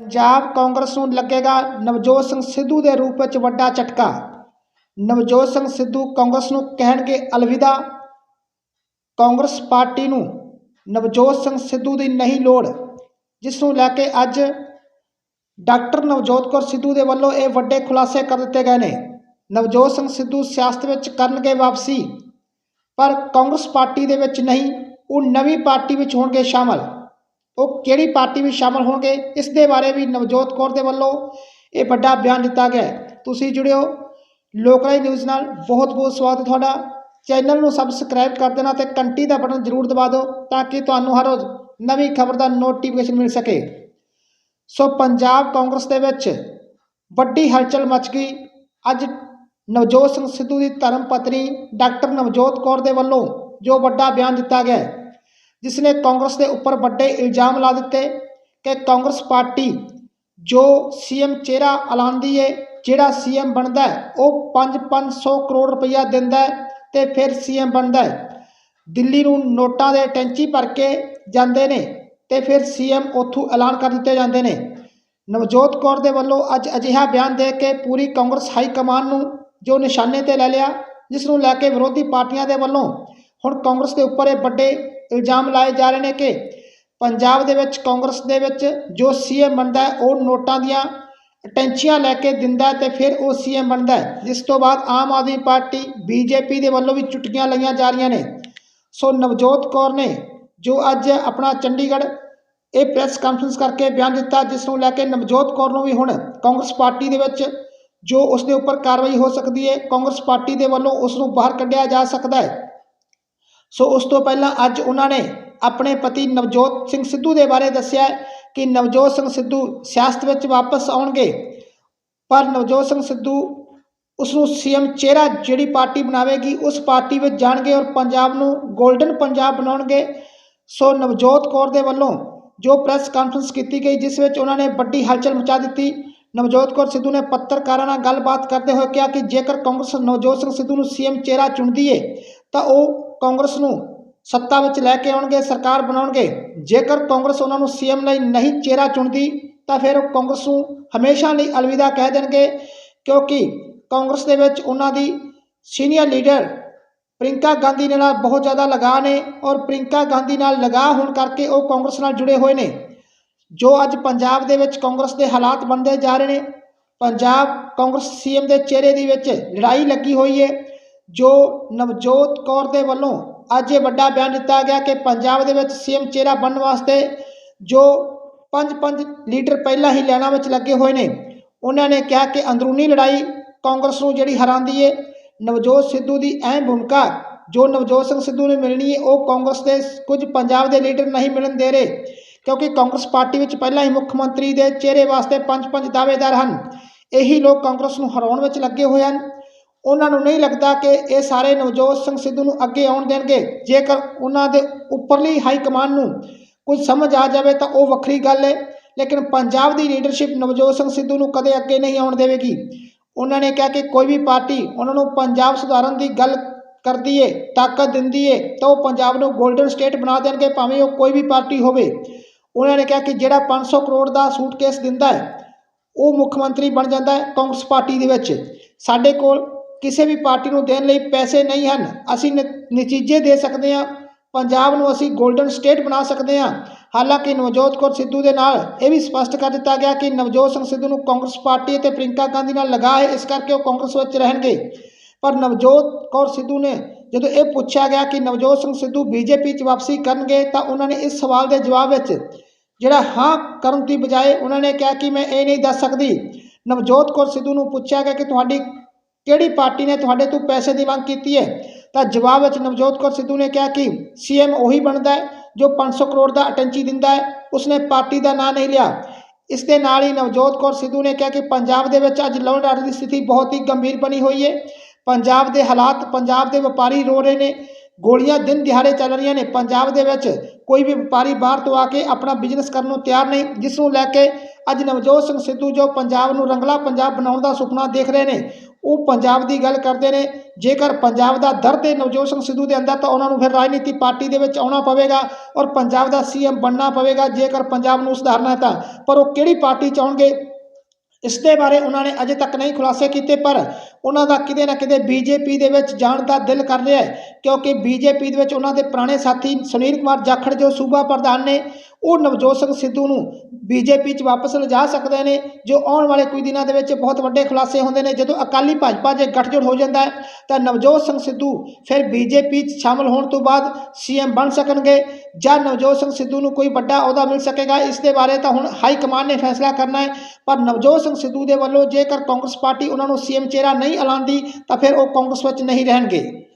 ਪੰਜਾਬ ਕਾਂਗਰਸ ਨੂੰ ਲੱਗੇਗਾ ਨਵਜੋਤ ਸਿੰਘ ਸਿੱਧੂ ਦੇ ਰੂਪ ਵਿੱਚ ਵੱਡਾ ਝਟਕਾ। ਨਵਜੋਤ ਸਿੰਘ ਸਿੱਧੂ ਕਾਂਗਰਸ ਨੂੰ ਕਹਿਣਗੇ ਅਲਵਿਦਾ। ਕਾਂਗਰਸ ਪਾਰਟੀ ਨੂੰ ਨਵਜੋਤ ਸਿੰਘ ਸਿੱਧੂ ਦੀ ਨਹੀਂ ਲੋੜ, ਜਿਸ ਨੂੰ ਲੈ ਕੇ ਅੱਜ ਡਾਕਟਰ ਨਵਜੋਤ ਕੌਰ ਸਿੱਧੂ ਦੇ ਵੱਲੋਂ ਇਹ ਵੱਡੇ ਖੁਲਾਸੇ ਕਰ ਦਿੱਤੇ ਗਏ ਨੇ। ਨਵਜੋਤ ਸਿੰਘ ਸਿੱਧੂ ਸਿਆਸਤ ਵਿੱਚ ਕਰਨਗੇ ਵਾਪਸੀ, ਪਰ ਕਾਂਗਰਸ ਪਾਰਟੀ ਦੇ ਵਿੱਚ ਨਹੀਂ, ਉਹ ਨਵੀਂ ਪਾਰਟੀ ਵਿੱਚ ਹੋਣਗੇ ਸ਼ਾਮਲ। ਉਹ ਕਿਹੜੀ ਪਾਰਟੀ ਵਿੱਚ ਸ਼ਾਮਲ ਹੋਣਗੇ? ਇਸ ਦੇ ਬਾਰੇ ਵੀ ਨਵਜੋਤ ਕੌਰ ਦੇ ਵੱਲੋਂ ਇਹ ਵੱਡਾ ਬਿਆਨ ਦਿੱਤਾ ਗਿਆ ਤੁਸੀਂ ਜੁੜਿਓ ਲੋਕਲ ਨਿਊਜ਼ ਨਾਲ। ਬਹੁਤ ਬਹੁਤ ਸਵਾਗਤ ਤੁਹਾਡਾ। ਚੈਨਲ ਨੂੰ ਸਬਸਕ੍ਰਾਈਬ ਕਰ ਦੇਣਾ ਤੇ ਘੰਟੀ ਦਾ ਬਟਨ ਜ਼ਰੂਰ ਦਬਾ ਦਿਓ ਤਾਂ ਕਿ ਤੁਹਾਨੂੰ ਹਰ ਰੋਜ਼ ਨਵੀਂ ਖਬਰ ਦਾ ਨੋਟੀਫਿਕੇਸ਼ਨ ਮਿਲ ਸਕੇ। ਸੋ ਪੰਜਾਬ ਕਾਂਗਰਸ ਦੇ ਵਿੱਚ ਵੱਡੀ ਹਲਚਲ ਮਚ ਗਈ। ਅੱਜ ਨਵਜੋਤ ਸਿੰਘ ਸਿੱਧੂ ਦੀ ਧਰਮ ਪਤਨੀ ਡਾਕਟਰ ਨਵਜੋਤ ਕੌਰ ਦੇ ਵੱਲੋਂ ਜੋ ਵੱਡਾ ਬਿਆਨ ਦਿੱਤਾ ਗਿਆ ਜਿਸ ਨੇ ਕਾਂਗਰਸ ਦੇ ਉੱਪਰ ਵੱਡੇ ਇਲਜ਼ਾਮ ਲਾ ਦਿੱਤੇ ਕਿ ਕਾਂਗਰਸ ਪਾਰਟੀ ਜੋ ਸੀਐਮ ਚਿਹਰਾ ਐਲਾਨਦੀ ਹੈ ਜਿਹੜਾ ਸੀਐਮ ਬਣਦਾ ਹੈ, ਉਹ 5-500 ਕਰੋੜ ਰੁਪਈਆ ਦਿੰਦਾ ਹੈ ਤੇ ਫਿਰ ਸੀਐਮ ਬਣਦਾ ਦਿੱਲੀ ਨੂੰ ਨੋਟਾਂ ਦੇ ਟੈਂਚੀ ਭਰ ਕੇ ਜਾਂਦੇ ਨੇ ਤੇ ਫਿਰ ਸੀਐਮ ਉੱਥੋਂ ਐਲਾਨ ਕਰ ਦਿੱਤੇ ਜਾਂਦੇ ਨੇ। ਨਵਜੋਤ ਕੌਰ ਦੇ ਵੱਲੋਂ ਅੱਜ ਅਜਿਹਾ ਬਿਆਨ ਦੇ ਕੇ ਪੂਰੀ ਕਾਂਗਰਸ ਹਾਈ ਕਮਾਨ ਨੂੰ ਜੋ ਨਿਸ਼ਾਨੇ ਤੇ ਲੈ ਲਿਆ, ਜਿਸ ਨੂੰ ਲੈ ਕੇ ਵਿਰੋਧੀ ਪਾਰਟੀਆਂ ਦੇ ਵੱਲੋਂ ਹੁਣ ਕਾਂਗਰਸ ਦੇ ਉੱਪਰ ਇਹ ਵੱਡੇ ਇਲਜ਼ਾਮ ਲਾਏ ਜਾ ਰਹੇ ਨੇ ਕਿ ਪੰਜਾਬ ਦੇ ਵਿੱਚ, ਕਾਂਗਰਸ ਦੇ ਵਿੱਚ ਜੋ ਸੀਐਮ ਬਣਦਾ ਉਹ ਨੋਟਾਂ ਦੀਆਂ ਟੈਂਚੀਆਂ ਲੈ ਕੇ ਦਿੰਦਾ ਹੈ ਤੇ ਫਿਰ ਉਹ ਸੀਐਮ ਬਣਦਾ ਜਿਸ ਤੋਂ ਬਾਅਦ ਆਮ ਆਦਮੀ ਪਾਰਟੀ ਬੀਜੇਪੀ ਦੇ ਵੱਲੋਂ ਵੀ ਚੁਟਕੀਆਂ ਲਈਆਂ ਜਾ ਰਹੀਆਂ ਨੇ। ਸੋ ਨਵਜੋਤ ਕੌਰ ਨੇ ਜੋ ਅੱਜ ਆਪਣਾ ਚੰਡੀਗੜ੍ਹ ਇਹ ਪ੍ਰੈਸ ਕਾਨਫਰੰਸ ਕਰਕੇ ਬਿਆਨ ਦਿੱਤਾ, ਜਿਸ ਨੂੰ ਲੈ ਕੇ ਨਵਜੋਤ ਕੌਰ ਨੂੰ ਵੀ ਹੁਣ ਕਾਂਗਰਸ ਪਾਰਟੀ ਦੇ ਵਿੱਚ ਜੋ ਉਸ ਦੇ ਉੱਪਰ ਕਾਰਵਾਈ ਹੋ ਸਕਦੀ ਹੈ, ਕਾਂਗਰਸ ਪਾਰਟੀ ਦੇ ਵੱਲੋਂ ਉਸ ਨੂੰ ਬਾਹਰ ਕੱਢਿਆ ਜਾ ਸਕਦਾ ਹੈ। ਸੋ ਉਸ ਤੋਂ ਪਹਿਲਾਂ ਅੱਜ ਉਹਨਾਂ ਨੇ ਆਪਣੇ ਪਤੀ ਨਵਜੋਤ ਸਿੰਘ ਸਿੱਧੂ ਦੇ ਬਾਰੇ ਦੱਸਿਆ ਕਿ ਨਵਜੋਤ ਸਿੰਘ ਸਿੱਧੂ ਸਿਆਸਤ ਵਿੱਚ ਵਾਪਸ ਆਉਣਗੇ। ਪਰ ਨਵਜੋਤ ਸਿੰਘ ਸਿੱਧੂ ਉਸ ਨੂੰ ਸੀਐਮ ਚਿਹਰਾ ਜਿਹੜੀ ਪਾਰਟੀ ਬਣਾਵੇਗੀ, ਉਸ ਪਾਰਟੀ ਵਿੱਚ ਜਾਣਗੇ ਔਰ ਪੰਜਾਬ ਨੂੰ 골ਡਨ ਪੰਜਾਬ ਬਣਾਉਣਗੇ। ਸੋ ਨਵਜੋਤ ਕੌਰ ਦੇ ਵੱਲੋਂ ਜੋ ਪ੍ਰੈਸ ਕਾਨਫਰੰਸ ਕੀਤੀ ਗਈ, ਜਿਸ ਵਿੱਚ ਉਹਨਾਂ ਨੇ ਵੱਡੀ ਹਲਚਲ ਮਚਾ ਦਿੱਤੀ, ਨਵਜੋਤ ਕੌਰ ਸਿੱਧੂ ਨੇ ਪੱਤਰਕਾਰਾਂ ਨਾਲ ਗੱਲਬਾਤ ਕਰਦੇ ਹੋਏ ਕਿਹਾ ਕਿ ਜੇਕਰ ਕਾਂਗਰਸ ਨਵਜੋਤ ਸਿੰਘ ਸਿੱਧੂ ਨੂੰ ਸੀਐਮ ਚਿਹਰਾ ਚੁਣਦੀ ਏ, ਤਾਂ ਉਹ ਕਾਂਗਰਸ ਨੂੰ ਸੱਤਾ ਵਿੱਚ ਲੈ ਕੇ ਆਉਣਗੇ, ਸਰਕਾਰ ਬਣਾਉਣਗੇ। ਜੇਕਰ ਕਾਂਗਰਸ ਉਹਨਾਂ ਨੂੰ ਸੀਐਮ ਲਈ ਨਹੀਂ ਚਿਹਰਾ ਚੁਣਦੀ, ਤਾਂ ਫਿਰ ਉਹ ਕਾਂਗਰਸ ਨੂੰ ਹਮੇਸ਼ਾ ਲਈ ਅਲਵਿਦਾ ਕਹਿ ਦੇਣਗੇ, ਕਿਉਂਕਿ ਕਾਂਗਰਸ ਦੇ ਵਿੱਚ ਉਹਨਾਂ ਦੀ ਸੀਨੀਅਰ ਲੀਡਰ ਪ੍ਰਿੰਕਾ ਗਾਂਧੀ ਦੇ ਨਾਲ ਬਹੁਤ ਜ਼ਿਆਦਾ ਲਗਾਅ ਨੇ ਔਰ ਪ੍ਰਿੰਕਾ ਗਾਂਧੀ ਨਾਲ ਲਗਾਅ ਹੋਣ ਕਰਕੇ ਉਹ ਕਾਂਗਰਸ ਨਾਲ ਜੁੜੇ ਹੋਏ ਨੇ। ਜੋ ਅੱਜ ਪੰਜਾਬ ਦੇ ਵਿੱਚ ਕਾਂਗਰਸ ਦੇ ਹਾਲਾਤ ਬਣਦੇ ਜਾ ਰਹੇ ਨੇ, ਪੰਜਾਬ ਕਾਂਗਰਸ ਸੀਐਮ ਦੇ ਚਿਹਰੇ ਦੇ ਵਿੱਚ ਲੜਾਈ ਲੱਗੀ ਹੋਈ ਹੈ ਜੋ ਨਵਜੋਤ ਕੌਰ ਦੇ ਵੱਲੋਂ ਅੱਜ ਇਹ ਵੱਡਾ ਬਿਆਨ ਦਿੱਤਾ ਗਿਆ ਕਿ ਪੰਜਾਬ ਦੇ ਵਿੱਚ ਸੀਐਮ ਚਿਹਰਾ ਬਣਨ ਵਾਸਤੇ ਜੋ ਪੰਜ ਪੰਜ ਲੀਡਰ ਪਹਿਲਾਂ ਹੀ ਲੈਣਾ ਵਿੱਚ ਲੱਗੇ ਹੋਏ ਨੇ, ਉਹਨਾਂ ਨੇ ਕਿਹਾ ਕਿ ਅੰਦਰੂਨੀ ਲੜਾਈ ਕਾਂਗਰਸ ਨੂੰ ਜਿਹੜੀ ਹਰਾਉਂਦੀ ਏ, ਨਵਜੋਤ ਸਿੱਧੂ ਦੀ ਅਹਿਮ ਭੂਮਿਕਾ, ਜੋ ਨਵਜੋਤ ਸਿੰਘ ਸਿੱਧੂ ਨੂੰ ਮਿਲਣੀ ਹੈ ਉਹ ਕਾਂਗਰਸ ਦੇ ਕੁਝ ਪੰਜਾਬ ਦੇ ਲੀਡਰ ਨਹੀਂ ਮਿਲਣ ਦੇ ਰਹੇ, ਕਿਉਂਕਿ ਕਾਂਗਰਸ ਪਾਰਟੀ ਵਿੱਚ ਪਹਿਲਾਂ ਹੀ ਮੁੱਖ ਮੰਤਰੀ ਦੇ ਚਿਹਰੇ ਵਾਸਤੇ ਪੰਜ ਪੰਜ ਦਾਅਵੇਦਾਰ ਹਨ। ਇਹੀ ਲੋਕ ਕਾਂਗਰਸ ਨੂੰ ਹਰਾਉਣ ਵਿੱਚ ਲੱਗੇ ਹੋਏ ਹਨ। ਉਹਨਾਂ ਨੂੰ ਨਹੀਂ ਲੱਗਦਾ ਕਿ ਇਹ ਸਾਰੇ ਨਵਜੋਤ ਸਿੰਘ ਸਿੱਧੂ ਨੂੰ ਅੱਗੇ ਆਉਣ ਦੇਣਗੇ। ਜੇਕਰ ਉਹਨਾਂ ਦੇ ਉੱਪਰਲੀ ਹਾਈ ਕਮਾਨ ਨੂੰ ਕੁਝ ਸਮਝ ਆ ਜਾਵੇ ਤਾਂ ਉਹ ਵੱਖਰੀ ਗੱਲ ਹੈ ਲੇਕਿਨ ਪੰਜਾਬ ਦੀ ਲੀਡਰਸ਼ਿਪ ਨਵਜੋਤ ਸਿੰਘ ਸਿੱਧੂ ਨੂੰ ਕਦੇ ਅੱਗੇ ਨਹੀਂ ਆਉਣ ਦੇਵੇਗੀ। ਉਹਨਾਂ ਨੇ ਕਿਹਾ ਕਿ ਕੋਈ ਵੀ ਪਾਰਟੀ ਉਹਨਾਂ ਨੂੰ ਪੰਜਾਬ ਸੁਧਾਰਨ ਦੀ ਗੱਲ ਕਰਦੀ ਏ, ਤਾਕਤ ਦਿੰਦੀ ਏ, ਤਾਂ ਉਹ ਪੰਜਾਬ ਨੂੰ 골ਡਨ ਸਟੇਟ ਬਣਾ ਦੇਣਗੇ, ਭਾਵੇਂ ਉਹ ਕੋਈ ਵੀ ਪਾਰਟੀ ਹੋਵੇ। ਉਹਨਾਂ ਨੇ ਕਿਹਾ ਕਿ ਜਿਹੜਾ 500 ਕਰੋੜ ਦਾ ਸੂਟਕੇਸ ਦਿੰਦਾ ਹੈ ਉਹ ਮੁੱਖ ਮੰਤਰੀ ਬਣ ਜਾਂਦਾ ਹੈ ਕਾਂਗਰਸ ਪਾਰਟੀ ਦੇ ਵਿੱਚ। ਸਾਡੇ ਕੋਲ ਕਿਸੇ ਵੀ ਪਾਰਟੀ ਨੂੰ ਦੇਣ ਲਈ ਪੈਸੇ ਨਹੀਂ ਹਨ। ਅਸੀਂ ਨ- ਨਤੀਜੇ ਦੇ ਸਕਦੇ ਹਾਂ। ਪੰਜਾਬ ਨੂੰ ਅਸੀਂ 골ਡਨ ਸਟੇਟ ਬਣਾ ਸਕਦੇ ਹਾਂ। ਹਾਲਾਂਕਿ ਨਵਜੋਤ ਕੌਰ ਸਿੱਧੂ ਦੇ ਨਾਲ ਇਹ ਵੀ ਸਪਸ਼ਟ ਕਰ ਦਿੱਤਾ ਗਿਆ ਕਿ ਨਵਜੋਤ ਸਿੰਘ ਸਿੱਧੂ ਨੂੰ ਕਾਂਗਰਸ ਪਾਰਟੀ ਅਤੇ ਪ੍ਰਿੰਕਾ ਗਾਂਧੀ ਨਾਲ ਲਗਾ ਹੈ, ਇਸ ਕਰਕੇ ਉਹ ਕਾਂਗਰਸ ਵਿੱਚ ਰਹਿਣਗੇ। ਪਰ ਨਵਜੋਤ ਕੌਰ ਸਿੱਧੂ ਨੇ ਜਦੋਂ ਇਹ ਪੁੱਛਿਆ ਗਿਆ ਕਿ ਨਵਜੋਤ ਸਿੰਘ ਸਿੱਧੂ ਬੀਜੇਪੀ 'ਚ ਵਾਪਸੀ ਕਰਨਗੇ, ਤਾਂ ਉਹਨਾਂ ਨੇ ਇਸ ਸਵਾਲ ਦੇ ਜਵਾਬ ਵਿੱਚ ਜਿਹੜਾ ਹਾਂ ਕਰਨ ਦੀ ਬਜਾਏ ਉਹਨਾਂ ਨੇ ਕਿਹਾ ਕਿ ਮੈਂ ਇਹ ਨਹੀਂ ਦੱਸ ਸਕਦੀ। ਨਵਜੋਤ ਕੌਰ ਸਿੱਧੂ ਨੂੰ ਪੁੱਛਿਆ ਗਿਆ ਕਿ ਤੁਹਾਡੀ ਕਿਹੜੀ ਪਾਰਟੀ ਨੇ ਤੁਹਾਡੇ ਤੋਂ ਪੈਸੇ ਦੀ ਮੰਗ ਕੀਤੀ ਹੈ? ਤਾਂ ਜਵਾਬ ਵਿੱਚ ਨਵਜੋਤ ਕੌਰ ਸਿੱਧੂ ਨੇ ਕਿਹਾ ਕਿ ਸੀਐਮ ਉਹੀ ਬਣਦਾ ਹੈ ਜੋ 500 ਕਰੋੜ ਦਾ ਅਟੈਂਚੀ ਦਿੰਦਾ ਹੈ। ਉਸਨੇ ਪਾਰਟੀ ਦਾ ਨਾਂ ਨਹੀਂ ਲਿਆ। ਇਸ ਦੇ ਨਾਲ ਹੀ ਨਵਜੋਤ ਕੌਰ ਸਿੱਧੂ ਨੇ ਕਿਹਾ ਕਿ ਪੰਜਾਬ ਦੇ ਵਿੱਚ ਅੱਜ ਲਾਅ ਆਰਡਰ ਦੀ ਸਥਿਤੀ ਬਹੁਤ ਹੀ ਗੰਭੀਰ ਬਣੀ ਹੋਈ ਹੈ। ਪੰਜਾਬ ਦੇ ਹਾਲਾਤ, ਪੰਜਾਬ ਦੇ ਵਪਾਰੀ ਰੋ ਰਹੇ ਨੇ। ਗੋਲੀਆਂ ਦਿਨ ਦਿਹਾੜੇ ਚੱਲ ਰਹੀਆਂ ਨੇ। ਪੰਜਾਬ ਦੇ ਵਿੱਚ ਕੋਈ ਵੀ ਵਪਾਰੀ ਬਾਹਰ ਤੋਂ ਆ ਕੇ ਆਪਣਾ ਬਿਜ਼ਨਸ ਕਰਨ ਨੂੰ ਤਿਆਰ ਨਹੀਂ। ਜਿਸ ਨੂੰ ਲੈ ਕੇ ਅੱਜ ਨਵਜੋਤ ਸਿੰਘ ਸਿੱਧੂ ਜੋ ਪੰਜਾਬ ਨੂੰ ਰੰਗਲਾ ਪੰਜਾਬ ਬਣਾਉਣ ਦਾ ਸੁਪਨਾ ਦੇਖ ਰਹੇ ਨੇ ਉਹ ਪੰਜਾਬ ਦੀ ਗੱਲ ਕਰਦੇ ਨੇ, ਜੇਕਰ ਪੰਜਾਬ ਦਾ ਦਰਦ ਹੈ ਨਵਜੋਤ ਸਿੰਘ ਸਿੱਧੂ ਦੇ ਅੰਦਰ, ਤਾਂ ਉਹਨਾਂ ਨੂੰ ਫਿਰ ਰਾਜਨੀਤੀ ਪਾਰਟੀ ਦੇ ਵਿੱਚ ਆਉਣਾ ਪਵੇਗਾ ਔਰ ਪੰਜਾਬ ਦਾ ਸੀਐਮ ਬਣਨਾ ਪਵੇਗਾ, ਜੇਕਰ ਪੰਜਾਬ ਨੂੰ ਸੁਧਾਰਨਾ ਹੈ ਤਾਂ। ਪਰ ਉਹ ਕਿਹੜੀ ਪਾਰਟੀ ਚ ਆਉਣਗੇ, ਇਸ ਦੇ ਬਾਰੇ ਉਹਨਾਂ ਨੇ ਅਜੇ ਤੱਕ ਨਹੀਂ ਖੁਲਾਸੇ ਕੀਤੇ, ਪਰ ਉਹਨਾਂ ਦਾ ਕਿਤੇ ਨਾ ਕਿਤੇ ਬੀਜੇਪੀ ਦੇ ਵਿੱਚ ਜਾਣ ਦਾ ਦਿਲ ਕਰ ਰਿਹਾ ਹੈ, ਕਿਉਂਕਿ ਬੀਜੇਪੀ ਦੇ ਵਿੱਚ ਉਹਨਾਂ ਦੇ ਪੁਰਾਣੇ ਸਾਥੀ ਸੁਨੀਲ ਕੁਮਾਰ ਜਾਖੜ ਜੋ ਸੂਬਾ ਪ੍ਰਧਾਨ ਨੇ, ਉਹ ਨਵਜੋਤ ਸਿੰਘ ਸਿੱਧੂ ਨੂੰ ਬੀਜੇਪੀ 'ਚ ਵਾਪਸ ਲਿਜਾ ਸਕਦੇ ਨੇ, ਜੋ ਆਉਣ ਵਾਲੇ ਕੁਝ ਦਿਨਾਂ ਦੇ ਵਿੱਚ ਬਹੁਤ ਵੱਡੇ ਖੁਲਾਸੇ ਹੁੰਦੇ ਨੇ, ਜਦੋਂ ਅਕਾਲੀ ਭਾਜਪਾ ਜੇ ਗੱਠਜੋੜ ਹੋ ਜਾਂਦਾ ਹੈ, ਤਾਂ ਨਵਜੋਤ ਸਿੰਘ ਸਿੱਧੂ ਫਿਰ ਬੀਜੇਪੀ 'ਚ ਸ਼ਾਮਲ ਹੋਣ ਤੋਂ ਬਾਅਦ ਸੀਐਮ ਬਣ ਸਕਣਗੇ, ਜਾਂ ਨਵਜੋਤ ਸਿੰਘ ਸਿੱਧੂ ਨੂੰ ਕੋਈ ਵੱਡਾ ਅਹੁਦਾ ਮਿਲ ਸਕੇਗਾ, ਇਸ ਦੇ ਬਾਰੇ ਤਾਂ ਹੁਣ ਹਾਈ ਕਮਾਂਡ ਨੇ ਫੈਸਲਾ ਕਰਨਾ ਹੈ, ਪਰ ਨਵਜੋਤ ਸਿੰਘ ਸਿੱਧੂ ਦੇ ਵੱਲੋਂ ਜੇਕਰ ਕਾਂਗਰਸ ਪਾਰਟੀ ਉਹਨਾਂ ਨੂੰ ਸੀਐਮ ਚਿਹਰਾ ਨਹੀਂ ਐਲਾਨਦੀ ਤਾਂ ਫਿਰ ਉਹ ਕਾਂਗਰਸ ਵਿੱਚ ਨਹੀਂ ਰਹਿਣਗੇ।